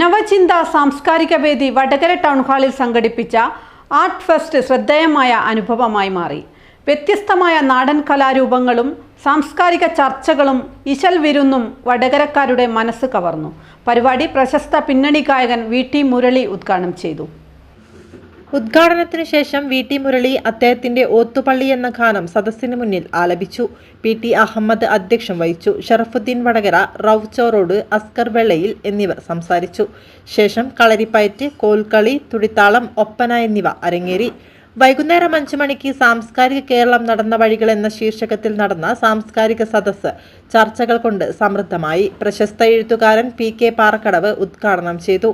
നവചിന്ത സാംസ്കാരിക വേദി വടകര ടൗൺ ഹാളിൽ സംഘടിപ്പിച്ച ആർട്ട് ഫെസ്റ്റ് ശ്രദ്ധേയമായ അനുഭവമായി മാറി. വ്യത്യസ്തമായ നാടൻ കലാരൂപങ്ങളും സാംസ്കാരിക ചർച്ചകളും ഇശൽ വിരുന്നും വടകരക്കാരുടെ മനസ്സ് കവർന്നു. പരിപാടി പ്രശസ്ത പിന്നണി ഗായകൻ വി ടി മുരളി ഉദ്ഘാടനം ചെയ്തു. ഉദ്ഘാടനത്തിനു ശേഷം വി ടി മുരളി അദ്ദേഹത്തിന്റെ ഓത്തുപള്ളി എന്ന ഗാനം സദസ്സിന് മുന്നിൽ ആലപിച്ചു. പി ടി അഹമ്മദ് അധ്യക്ഷം വഹിച്ചു. ഷറഫുദ്ദീൻ വടകര റൌച്ചോറോഡ് അസ്കർ വെള്ളയിൽ എന്നിവർ സംസാരിച്ചു. ശേഷം കളരിപ്പയറ്റ് കോൽക്കളി തുടിത്താളം ഒപ്പന എന്നിവ അരങ്ങേറി. വൈകുന്നേരം അഞ്ചു മണിക്ക് സാംസ്കാരിക കേരളം നടന്ന വഴികൾ എന്ന ശീർഷകത്തിൽ നടന്ന സാംസ്കാരിക സദസ്സ് ചർച്ചകൾ കൊണ്ട് സമൃദ്ധമായി. പ്രശസ്ത എഴുത്തുകാരൻ പി കെ പാറക്കടവ് ഉദ്ഘാടനം ചെയ്തു.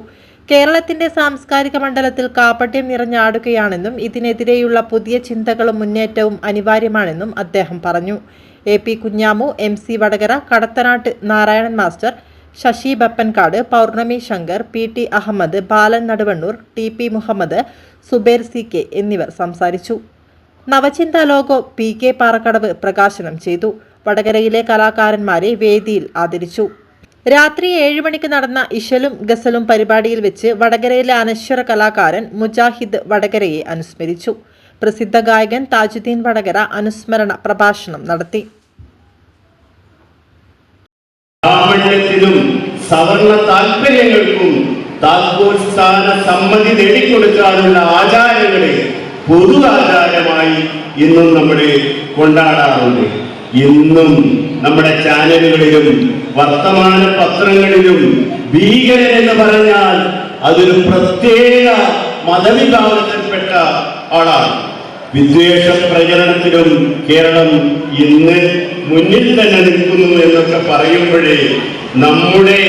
കേരളത്തിന്റെ സാംസ്കാരിക മണ്ഡലത്തിൽ കാപട്യം നിറഞ്ഞാടുകയാണെന്നും ഇതിനെതിരെയുള്ള പുതിയ ചിന്തകളും മുന്നേറ്റവും അനിവാര്യമാണെന്നും അദ്ദേഹം പറഞ്ഞു. A P Kunhamu M C Vadakara Kadathanad Narayanan master Sasi Bappankad Pournami Shankar P T Ahammed Balan Naduvannur T P Muhammed Zubair C K എന്നിവർ സംസാരിച്ചു. Navachintha logo P K Parakkadavu പ്രകാശനം ചെയ്തു. വടകരയിലെ കലാകാരന്മാരെ വേദിയിൽ ആദരിച്ചു. രാത്രി ഏഴ് മണിക്ക് നടന്ന ഇഷലും ഗസലും പരിപാടിയിൽ വെച്ച് വടകരയിലെ അനശ്വര കലാകാരൻ മുജാഹിദ് വടകരയെ അനുസ്മരിച്ചു. പ്രസിദ്ധ ഗായകൻ താജുദ്ദീൻ വടകര അനുസ്മരണ പ്രഭാഷണം നടത്തി. ബ്രാഹ്മണ്യത്തിനും സവർണ താല്പര്യങ്ങൾക്കും താത്പോത്സ്ഥാന സമ്മതി നേടിക്കൊടുക്കാനുള്ള ആചാരങ്ങളെ പൊതു ആചാരമായി ഇന്നും നമ്മൾ കൊണ്ടാടാറുണ്ട്. ഇന്നും നമ്മുടെ ചാനലുകളിലും വർത്തമാന പത്രങ്ങളിലും ഭീകരൻ എന്ന് പറഞ്ഞാൽ അതൊരു പ്രത്യേക മതവിഭാഗത്തിൽപ്പെട്ട ആളാണ്. വിദ്വേഷ പ്രചരണത്തിലും കേരളം ഇന്ന് മുന്നിൽ തന്നെ നിൽക്കുന്നു എന്നൊക്കെ പറയുമ്പോഴേ നമ്മുടെ